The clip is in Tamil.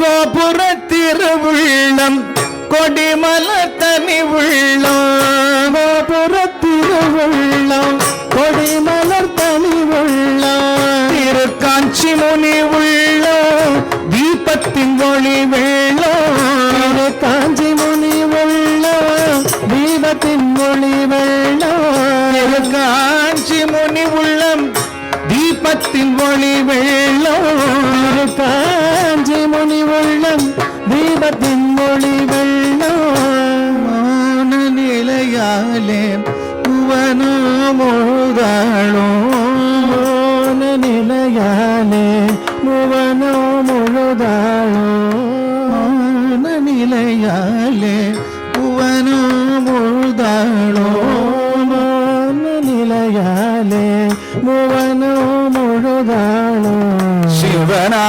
கோபுர திருவுள்ளம் கொடிமலர் தனி உள்ளம் கோபுர திருவுள்ளம் கொடிமலர் தனி உள்ளம் திரு காஞ்சி முனி உள்ளம் தீபத்தின் ஒளி வெள்ளம் காஞ்சி முனி உள்ளம் தீபத்தின் ஒளி வெள்ளம் காஞ்சி முனி உள்ளம் தீபத்தின் ஒளி வெள்ளம் மணிமுனி உள்ளம் தீபத்தின் மொழி வெள்ளமான நிலையாலே புவனோ முழுதாளோ நிலையாலே புவனோ முழுதாளோ நிலையாலே புவனோ முழுதாளோ நிலையாலே புவனோ முழுதாளோ சிவனா